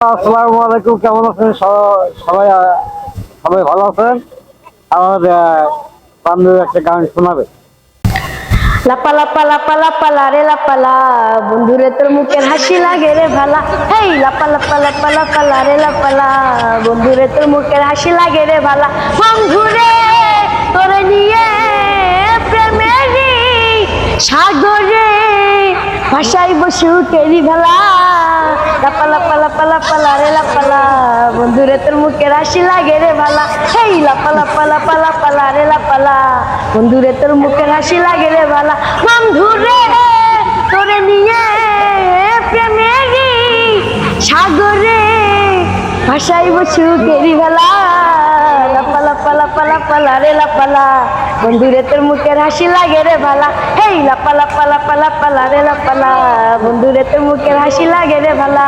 আসসালামু আলাইকুম কেমন আছেন? সবাই সবাই ভালো আছেন? আমার আহ, একটা গান শোনাবে। লাপা লাপা লাপা লাপা লারে লাপালা বন্ধুরে তোর মুখের হাসি লাগে রে ভালা। হেই লাপা লাপা লাপা লাপা লারে লাপালা বন্ধুরে তোর মুখের হাসি লাগে রে ভালা। বন্ধুরে তোরে নিয়ে প্রেমেরি সাগরে ভাষাই বসু কেরি ভালা লাপা লাপা লাপা লাপা লারে লাপালা বন্ধুরে তোর মুখের হাসি লাগে রে ভালা হেই, লাপা লাপা লাপা লাপা লারে লাপালা বন্ধুরে তোর মুখের হাসি লাগে রে ভালা বন্ধুরে তোরে নিয়ে প্রেমেরি সাগরে ভাষাই বসু কেরি ভালা লাপা লাপা লাপা লাপা লারে লাপালা বন্ধুরে তোর মুখের হাসি লাগে রে ভালা হেই, লাপা লাপা লাপা লাপা লারে লাপালা বন্ধুরে তোর মুখের হাসি লাগে রে ভালা